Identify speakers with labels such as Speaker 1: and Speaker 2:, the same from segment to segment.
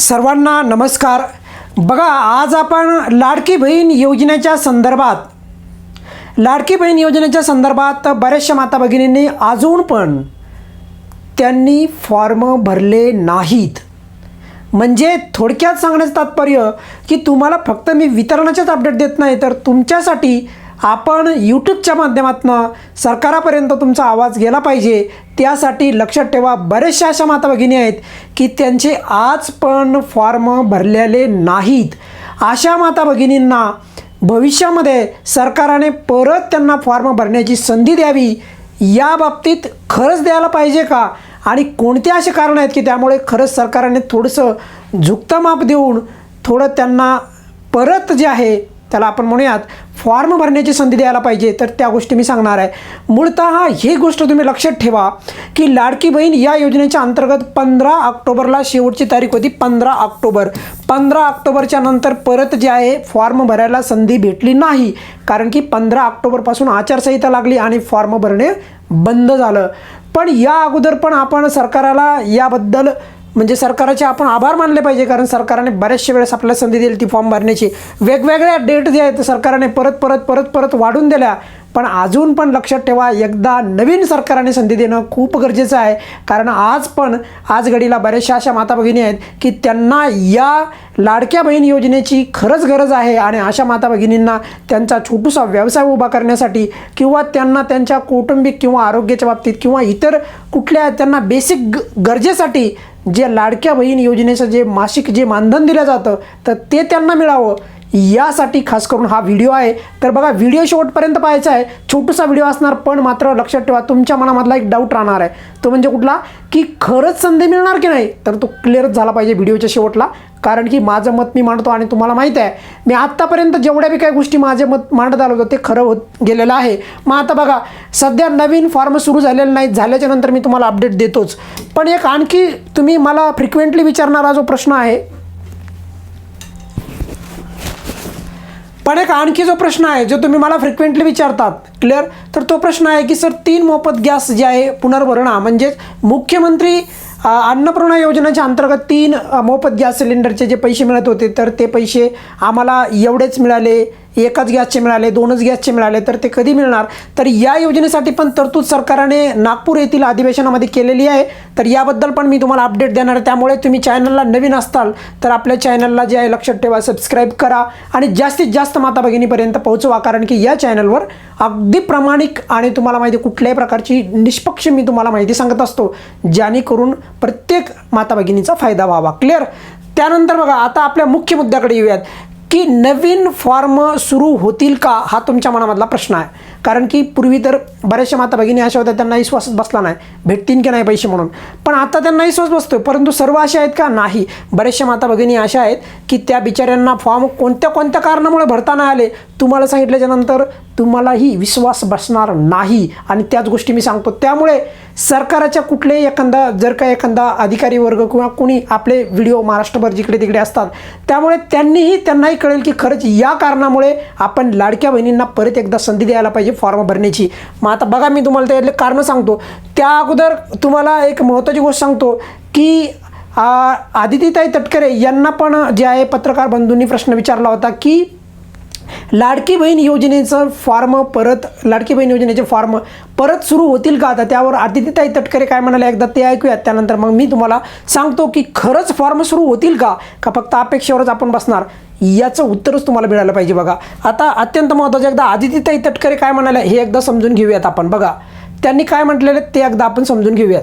Speaker 1: सर्वांना नमस्कार. बघा आज आपण लाडकी बहीण योजनेच्या संदर्भात लाडकी बहीण योजनेच्या संदर्भात बऱ्याचशा माता भगिनींनी अजून पण त्यांनी फॉर्म भरले नाहीत. म्हणजे थोडक्यात सांगण्याचं तात्पर्य की तुम्हाला फक्त मी वितरणाचेच अपडेट देत नाही तर तुमच्यासाठी आपण यूट्यूबच्या माध्यमातून सरकारापर्यंत तुमचा आवाज गेला पाहिजे त्यासाठी लक्षात ठेवा बऱ्याचशा अशा माता भगिनी आहेत की त्यांचे आज पण फॉर्म भरलेले नाहीत. अशा माता भगिनींना भविष्यामध्ये सरकाराने परत त्यांना फॉर्म भरण्याची संधी द्यावी या बाबतीत खरंच द्यायला पाहिजे का? आणि कोणते असे कारण आहेत की त्यामुळे खरंच सरकारने थोडंसं झुकतं माप देऊन थोडं त्यांना परत जे आहे त्याला आपण म्हणूयात फॉर्म भरण्याची संधी द्यायला पाहिजे तर त्या गोष्टी मी सांगणार आहे. मूळतः ही गोष्ट तुम्ही लक्षात ठेवा की लाडकी बहीण या योजनेच्या अंतर्गत पंधरा ऑक्टोबरला शेवटची तारीख होती पंधरा ऑक्टोबर. पंधरा ऑक्टोबरच्या नंतर परत जे आहे फॉर्म भरायला संधी भेटली नाही कारण की पंधरा ऑक्टोबरपासून आचारसंहिता लागली आणि फॉर्म भरणे बंद झालं. पण या अगोदर पण आपण सरकाराला याबद्दल म्हणजे सरकारचे आपण आभार मानले पाहिजे कारण सरकारने बऱ्याचशा वेळेस आपल्याला संधी दिली ती फॉर्म भरण्याची. वेगवेगळ्या डेट जे आहेत सरकारने परत परत परत परत वाढून दिल्या. पण अजून पण लक्षात ठेवा एकदा नवीन सरकारने संधी देणं खूप गरजेचं आहे. कारण आज पण आज घडीला बऱ्याचशा अशा माता भगिनी आहेत की त्यांना या लाडक्या बहीण योजनेची खरंच गरज आहे आणि अशा माता भगिनींना त्यांचा छोटूसा व्यवसाय उभा करण्यासाठी किंवा त्यांना त्यांच्या कौटुंबिक किंवा आरोग्याच्या बाबतीत किंवा इतर कुठल्या त्यांना बेसिक गरजेसाठी जे लाडक्या बहीण योजनेचं जे मासिक जे मानधन दिलं जातं तर ते त्यांना मिळावं. यासाठी खास करून हा व्हिडिओ आहे. तर बघा व्हिडिओ शेवटपर्यंत पाहायचा आहे. छोटूसा व्हिडिओ असणार पण मात्र लक्षात ठेवा तुमच्या मनामधला एक डाऊट राहणार आहे. तो म्हणजे कुठला? की खरंच संधी मिळणार की नाही? तर तो क्लिअरच झाला पाहिजे व्हिडिओच्या शेवटला. कारण की माझं मत मी मांडतो आणि तुम्हाला माहीत आहे मी आत्तापर्यंत जेवढ्या बी काही गोष्टी माझे मत मांडत आलो होतं ते खरं होत गेलेलं आहे. मग आता बघा सध्या नवीन फॉर्म सुरू झालेलं नाहीत. झाल्याच्यानंतर मी तुम्हाला अपडेट देतोच. पण एक आणखी तुम्ही मला फ्रिक्वेंटली विचारणारा जो प्रश्न आहे पण एक आणखी जो प्रश्न आहे जो तुम्ही मला फ्रिक्वेंटली विचारतात क्लिअर तर तो प्रश्न आहे की सर तीन मोफत गॅस जे आहे पुनर्भरणा म्हणजेच मुख्यमंत्री अन्नपूर्णा योजनेच्या अंतर्गत तीन मोफत गॅस सिलेंडरचे जे पैसे मिळत होते तर ते पैसे आम्हाला एवढेच मिळाले एकाच गॅसचे मिळाले दोनच गॅसचे मिळाले तर ते कधी मिळणार? तर या योजनेसाठी पण तरतूद सरकारने नागपूर येथील अधिवेशनामध्ये केलेली आहे. तर याबद्दल पण मी तुम्हाला अपडेट देणार आहे. त्यामुळे तुम्ही चॅनलला नवीन असताल तर आपल्या चॅनलला जे आहे लक्षात ठेवा सबस्क्राईब करा आणि जास्तीत जास्त माता भगिनीपर्यंत पोहोचवा. कारण की या चॅनलवर अगदी प्रामाणिक आणि तुम्हाला माहिती कुठल्याही प्रकारची निष्पक्ष मी तुम्हाला माहिती सांगत असतो जेणेकरून प्रत्येक माता भगिनीचा फायदा व्हावा. क्लिअर त्यानंतर बघा आता आपल्या मुख्य मुद्द्याकडे येऊयात. की नवीन फॉर्म सुरू होतील का हा तुमच्या मनामधला प्रश्न आहे. कारण की पूर्वी तर बऱ्याचशा माता भगिनी अशा होत्या त्यांना विश्वासच बसला नाही. भेटतील की नाही पैसे म्हणून. पण आता त्यांना विश्वास बसतो परंतु सर्व अशा आहेत का? नाही. बऱ्याचशा माता भगिनी अशा आहेत की त्या बिचाऱ्यांना फॉर्म कोणत्या कोणत्या कारणामुळे भरता नाही आले? तुम्हाला सांगितल्याच्यानंतर तुम्हालाही विश्वास बसणार नाही. आणि त्याच गोष्टी मी सांगतो. त्यामुळे सरकाराच्या कुठलेही एखादा जर का एखादा अधिकारी वर्ग किंवा कोणी आपले व्हिडिओ महाराष्ट्रभर जिकडे तिकडे असतात त्यामुळे त्यांनीही त्यांनाही कळेल की खरंच या कारणामुळे आपण लाडक्या बहिणींना परत एकदा संधी द्यायला पाहिजे फॉर्म भरण्याची. मग आता बघा मी तुम्हाला त्यातले कारणं सांगतो. त्या अगोदर तुम्हाला एक महत्त्वाची गोष्ट सांगतो की आ, आदितीताई तटकरे यांना पण जे आहे पत्रकार बंधूंनी प्रश्न विचारला होता की लाडकी बहीण योजनेचं फॉर्म परत लाडकी बहीण योजनेचे फॉर्म परत सुरू होतील का? आता त्यावर आदित्यताई तटकरे काय म्हणाले एकदा ते ऐकूयात. त्यानंतर मग मी तुम्हाला सांगतो की खरंच फॉर्म सुरू होतील का? का फक्त अपेक्षेवरच आपण बसणार? याचं उत्तरच तुम्हाला मिळालं पाहिजे बघा. आता अत्यंत महत्त्वाचं एकदा आदित्यताई तटकरे काय म्हणाले हे एकदा समजून घेऊयात आपण. बघा त्यांनी काय म्हटलेलं ते एकदा आपण समजून घेऊयात.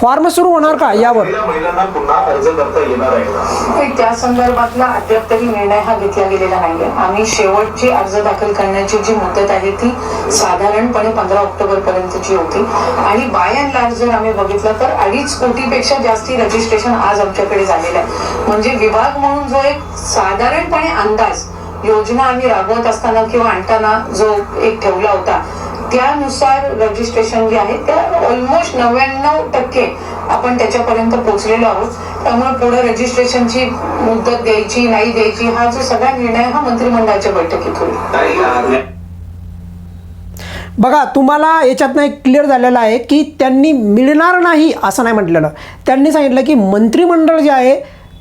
Speaker 1: फॉर्म सुरू होणार का यावर?
Speaker 2: महिला महिलांना पुन्हा अर्ज करता येणार आहे का?
Speaker 3: नाही, त्या संदर्भातला अद्याप तरी निर्णय हा घेतला गेलेला नाहीये. आम्ही शेवटची अर्ज दाखल करण्याची जी मुदत आहे ती साधारणपणे पंधरा ऑक्टोबर पर्यंतची होती. आणि बाय अँड लार्ज जर आम्ही बघितलं तर अडीच कोटीपेक्षा जास्ती रजिस्ट्रेशन आज आमच्याकडे झालेलं आहे. म्हणजे विभाग म्हणून जो एक साधारणपणे अंदाज योजना आम्ही राबवत असताना किंवा आणताना जो एक ठेवला होता त्यानुसार रजिस्ट्रेशन जे आहे त्या ऑलमोस्ट नव्याण्णव टक्के आपण त्याच्यापर्यंत पोहोचलेलो आहोत. त्यामुळे पुढे रजिस्ट्रेशनची मुदत द्यायची नाही द्यायची हा जो सगळा निर्णय हा मंत्रिमंडळाच्या बैठकीत होईल.
Speaker 1: बघा तुम्हाला याच्यातनं एक क्लिअर झालेलं आहे की त्यांनी मिळणार नाही असं नाही म्हटलेलं. त्यांनी सांगितलं की मंत्रिमंडळ जे आहे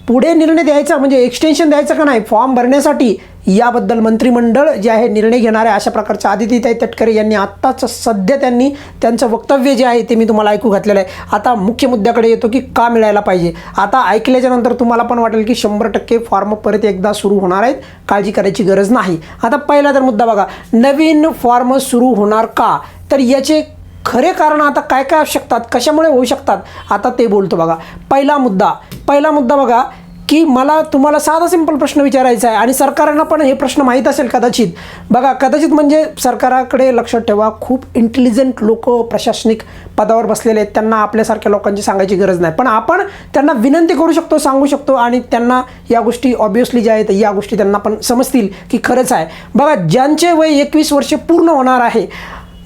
Speaker 1: पुढे निर्णय द्यायचा म्हणजे एक्सटेन्शन द्यायचं का नाही? फॉर्म भरण्यासाठी याबद्दल मंत्रिमंडळ जे आहे निर्णय घेणार आहे अशा प्रकारच्या आदितीताई तटकरे यांनी आत्ताच सध्या त्यांनी त्यांचं वक्तव्य जे आहे ते मी तुम्हाला ऐकू घातलेलं आहे. आता मुख्य मुद्द्याकडे येतो की का मिळायला पाहिजे? आता ऐकल्याच्यानंतर तुम्हाला पण वाटेल की शंभर टक्के फॉर्म परत एकदा सुरू होणार आहेत. काळजी करायची गरज नाही. आता पहिला तर मुद्दा बघा. नवीन फॉर्म सुरू होणार का? तर याचे खरे कारण आता काय काय असू शकतात? कशामुळे होऊ शकतात? आता ते बोलतो बघा. पहिला मुद्दा. पहिला मुद्दा बघा. की मला तुम्हाला साधा सिंपल प्रश्न विचारायचा आहे आणि सरकारांना पण हे प्रश्न माहीत असेल कदाचित. बघा कदाचित म्हणजे सरकाराकडे लक्षात ठेवा खूप इंटेलिजंट लोक प्रशासनिक पदावर बसलेले आहेत. त्यांना आपल्यासारख्या लोकांची सांगायची गरज नाही. पण आपण त्यांना विनंती करू शकतो सांगू शकतो आणि त्यांना या गोष्टी ऑब्विसली ज्या आहेत या गोष्टी त्यांना पण समजतील की खरंच आहे. बघा ज्यांचे वय एकवीस वर्षे पूर्ण होणार आहे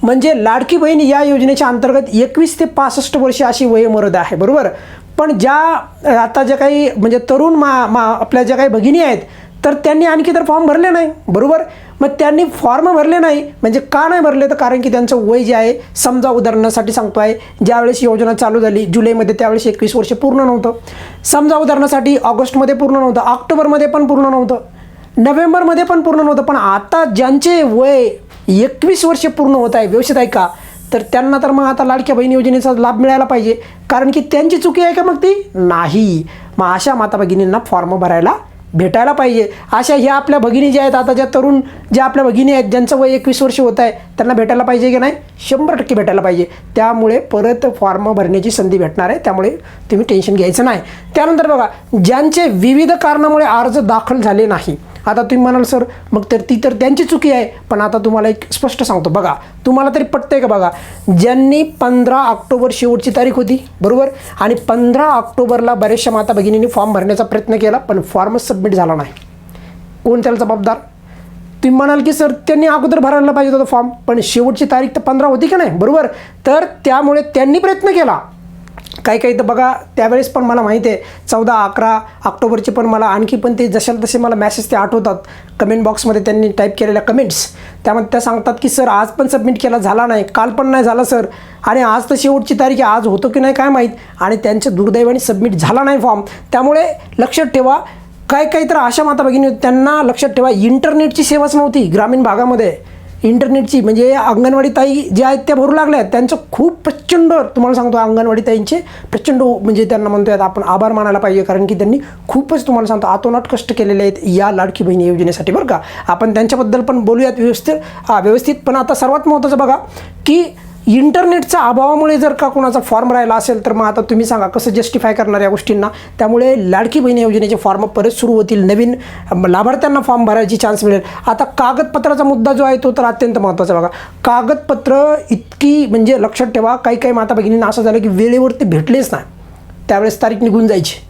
Speaker 1: म्हणजे लाडकी बहीण या योजनेच्या अंतर्गत एकवीस ते पासष्ट वर्षे अशी वयोमर्यादा आहे. बरोबर? पण ज्या आता ज्या काही म्हणजे तरुण मा मा आपल्या ज्या काही भगिनी आहेत तर त्यांनी आणखी तर फॉर्म भरले नाही. बरोबर? मग त्यांनी फॉर्म भरले नाही म्हणजे का नाही भरले? तर कारण की त्यांचं वय जे आहे समजा उदाहरणासाठी सांगतो आहे ज्यावेळेस योजना चालू झाली जुलैमध्ये त्यावेळेस एकवीस वर्ष पूर्ण नव्हतं. समजा उदाहरणासाठी ऑगस्टमध्ये पूर्ण नव्हतं ऑक्टोबरमध्ये पण पूर्ण नव्हतं नोव्हेंबरमध्ये पण पूर्ण नव्हतं पण आता ज्यांचे वय एकवीस वर्ष पूर्ण होत आहे व्यवस्थित आहे का? तर त्यांना तर मग आता लाडक्या बहीण योजनेचा लाभ मिळायला पाहिजे. कारण की त्यांची चुकी आहे का मग ती? नाही. मग अशा माता भगिनींना फॉर्म भरायला भेटायला पाहिजे. अशा ह्या आपल्या भगिनी ज्या आहेत आता ज्या तरुण ज्या आपल्या भगिनी आहेत ज्यांचं वय एकवीस वर्ष होत आहे त्यांना भेटायला पाहिजे की नाही? शंभर टक्के भेटायला पाहिजे. त्यामुळे परत फॉर्म भरण्याची संधी भेटणार आहे. त्यामुळे तुम्ही टेन्शन घ्यायचं नाही. त्यानंतर बघा ज्यांचे विविध कारणामुळे अर्ज दाखल झाले नाही आता तुम्ही म्हणाल सर मग तर ती तर त्यांची चुकी आहे. पण आता तुम्हाला एक स्पष्ट सांगतो. बघा तुम्हाला तरी पटतंय का बघा? ज्यांनी पंधरा ऑक्टोबर शेवटची तारीख होती बरोबर? आणि पंधरा ऑक्टोबरला बऱ्याचशा माता भगिनींनी फॉर्म भरण्याचा प्रयत्न केला पण फॉर्मच सबमिट झाला नाही. कोण त्याला जबाबदार? तुम्ही म्हणाल की सर त्यांनी अगोदर भरायला पाहिजे होता फॉर्म पण शेवटची तारीख तर पंधरा होती का नाही? बरोबर? तर त्यामुळे त्यांनी प्रयत्न केला. काही काही तर बघा त्यावेळेस पण मला माहीत आहे चौदा अकरा ऑक्टोबरचे पण मला आणखी पण ते जशाला तसे मला मॅसेज ते आठवतात. कमेंट बॉक्समध्ये त्यांनी टाईप केलेल्या कमेंट्स त्यामध्ये त्या सांगतात की सर आज पण सबमिट केला झाला नाही. काल पण नाही झाला सर. आणि आज तर शेवटची तारीख आहे आज होतो की नाही काय माहीत? आणि त्यांच्या दुर्दैवाने सबमिट झाला नाही फॉर्म त्यामुळे लक्षात ठेवा काय काही तर अशा माता भगिनी त्यांना लक्षात ठेवा इंटरनेटची सेवाच नव्हती ग्रामीण भागामध्ये. इंटरनेटची म्हणजे अंगणवाडी ताई ज्या आहेत त्या भरू लागल्या आहेत. त्यांचं खूप प्रचंड तुम्हाला सांगतो अंगणवाडी ताईंचे प्रचंड म्हणजे त्यांना म्हणतोय आपण आभार मानायला पाहिजे कारण की त्यांनी खूपच तुम्हाला सांगतो आतोनात कष्ट केलेले आहेत या लाडकी बहिणी योजनेसाठी बरं का? आपण त्यांच्याबद्दल पण बोलूयात व्यवस्थित. हा व्यवस्थित पण आता सर्वात महत्त्वाचं बघा की इंटरनेटच्या अभावामुळे जर का कोणाचा फॉर्म राहिला असेल तर मग आता तुम्ही सांगा कसं जस्टिफाय करणार या गोष्टींना. त्यामुळे लाडकी बहिणी योजनेचे फॉर्म परत सुरू होतील. नवीन लाभार्थ्यांना फॉर्म भरायची चान्स मिळेल. आता कागदपत्राचा मुद्दा जो आहे तो तर अत्यंत महत्त्वाचा बघा. कागदपत्र इतकी म्हणजे लक्षात ठेवा काही काही माता भगिनींना असं झालं की वेळेवर ते भेटलेच नाही. त्यावेळेस तारीख निघून जायची.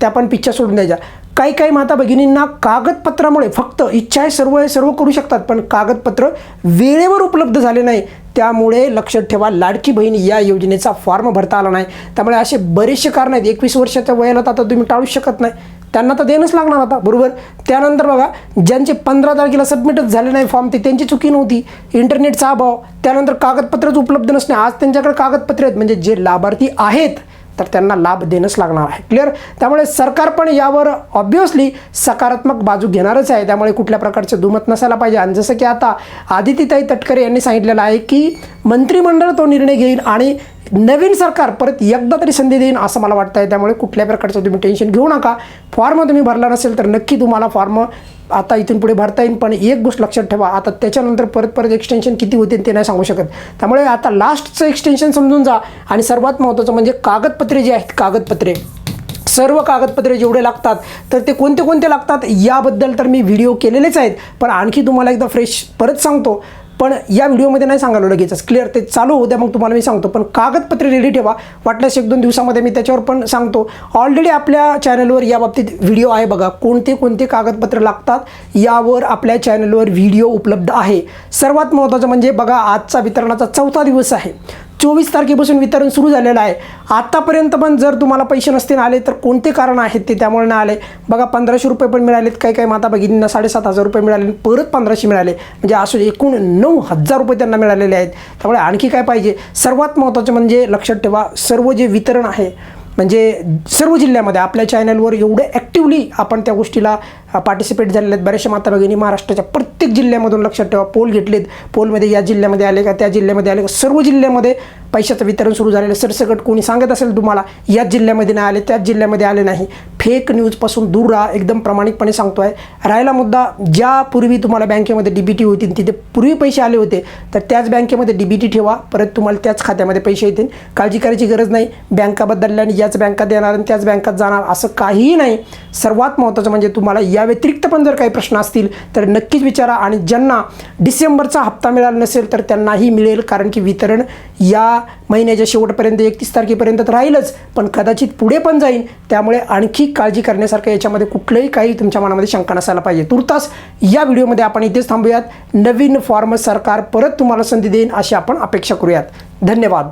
Speaker 1: त्या पण पिक्चर सोडून द्यायच्या. काही काही माता भगिनींना कागदपत्रामुळे फक्त इच्छा आहे सर्व आहे सर्व करू शकतात पण कागदपत्र वेळेवर उपलब्ध झाले नाही. त्यामुळे लक्षात ठेवा लाडकी बहीण या योजनेचा फॉर्म भरता आला नाही. त्यामुळे असे बरेचसे कारण आहेत. एकवीस वर्षाच्या वयाला तर आता तुम्ही टाळू शकत नाही. त्यांना तर देणंच लागणार आता बरोबर? त्यानंतर बघा ज्यांचे पंधरा तारखेला सबमिटच झाले नाही फॉर्म ते त्यांची चुकी नव्हती. इंटरनेटचा अभाव त्यानंतर कागदपत्रच उपलब्ध नसणे. आज त्यांच्याकडे कागदपत्रे आहेत. म्हणजे जे लाभार्थी आहेत तर त्यांना लाभ देणंच लागणार आहे. क्लिअर त्यामुळे सरकार पण यावर ऑब्वियसली सकारात्मक बाजू घेणारच आहे. त्यामुळे कुठल्या प्रकारचं दुमत नसायला पाहिजे. आणि जसं की आता आदितीताई तटकरे यांनी सांगितलेलं आहे की मंत्रिमंडळ तो निर्णय घेईल आणि नवीन सरकार परत एकदा तरी संधी देईन असं मला वाटतं आहे त्यामुळे कुठल्या प्रकारचं तुम्ही टेन्शन घेऊ नका. फॉर्म तुम्ही भरला नसेल तर नक्की तुम्हाला फॉर्म आता इथून पुढे भरता येईल. पण एक गोष्ट लक्षात ठेवा आता त्याच्यानंतर परत परत एक्सटेन्शन किती होते ते नाही सांगू शकत. त्यामुळे आता लास्टचं एक्सटेन्शन समजून जा. आणि सर्वात महत्त्वाचं म्हणजे कागदपत्रे जे आहेत कागदपत्रे. सर्व कागदपत्रे जेवढे लागतात तर ते कोणते कोणते लागतात याबद्दल तर मी व्हिडिओ केलेलेच आहेत. पण आणखी तुम्हाला एकदा फ्रेश परत सांगतो. पण या व्हिडिओमध्ये नाही सांगायला लगेचच. क्लिअर ते चालू होत्या मग तुम्हाला मी सांगतो. पण कागदपत्रे रेडी ठेवा. वाटल्यास एक दोन दिवसामध्ये मी त्याच्यावर पण सांगतो. ऑलरेडी आपल्या चॅनलवर याबाबतीत व्हिडिओ आहे बघा. कोणते कोणते कागदपत्र लागतात यावर आपल्या चॅनलवर व्हिडिओ उपलब्ध आहे. सर्वात महत्त्वाचं म्हणजे बघा आजचा वितरणाचा चौथा दिवस आहे. चोवीस तारखेपासून वितरण सुरू झालेलं आहे. आतापर्यंत पण जर तुम्हाला पैसे नसतील आले तर कोणते कारण आहेत ते त्यामुळे नाही आले? बघा पंधराशे रुपये पण मिळालेत. काही काही माता भगिनींना साडेसात हजार रुपये मिळाले परत पंधराशे मिळाले. म्हणजे असं एकूण नऊ हजार रुपये त्यांना मिळालेले आहेत. त्यामुळे आणखी काय पाहिजे? सर्वात महत्त्वाचं म्हणजे लक्षात ठेवा सर्व जे वितरण आहे म्हणजे सर्व जिल्ह्यामध्ये आपल्या चॅनलवर एवढं ॲक्टिवली आपण त्या गोष्टीला पार्टिसिपेट झालेले आहेत. बऱ्याचशा माता भगिनी महाराष्ट्राच्या प्रत्येक जिल्ह्यामधून लक्षात ठेवा. पोल घेतलेत. पोलमध्ये या जिल्ह्यामध्ये आले का त्या जिल्ह्यामध्ये आले का सर्व जिल्ह्यामध्ये पैशाचं वितरण सुरू झालेलं सरसकट कोणी सांगत असेल तुम्हाला याच जिल्ह्यामध्ये नाही आले त्याच जिल्ह्यामध्ये आले नाही. फेक न्यूजपासून दूर राहा. एकदम प्रामाणिकपणे सांगतो आहे राहिला मुद्दा ज्या पूर्वी तुम्हाला बँकेमध्ये डी बी टी होती तिथे पूर्वी पैसे आले होते तर त्याच बँकेमध्ये डी बी टी ठेवा. परत तुम्हाला त्याच खात्यामध्ये पैसे येतील. काळजी करायची गरज नाही. बँका बदलल्या आणि याच बँकात येणार आणि त्याच बँकात जाणार असं काहीही नाही. सर्वात महत्त्वाचं म्हणजे तुम्हाला या या व्यतिरिक्त पण जर काही प्रश्न असतील तर नक्कीच विचारा. आणि ज्यांना डिसेंबरचा हप्ता मिळाला नसेल तर त्यांनाही मिळेल कारण की वितरण या महिन्याच्या शेवटपर्यंत एकतीस तारखेपर्यंत तर राहीलच पण कदाचित पुढे पण जाईल. त्यामुळे आणखी काळजी करण्यासारखं याच्यामध्ये कुठलंही काही तुमच्या मनामध्ये शंका नसायला पाहिजे. तुर्तास या व्हिडिओमध्ये आपण इथेच थांबूयात. नवीन फॉर्म सरकार परत तुम्हाला संधी देईन अशी आपण अपेक्षा करूयात. धन्यवाद.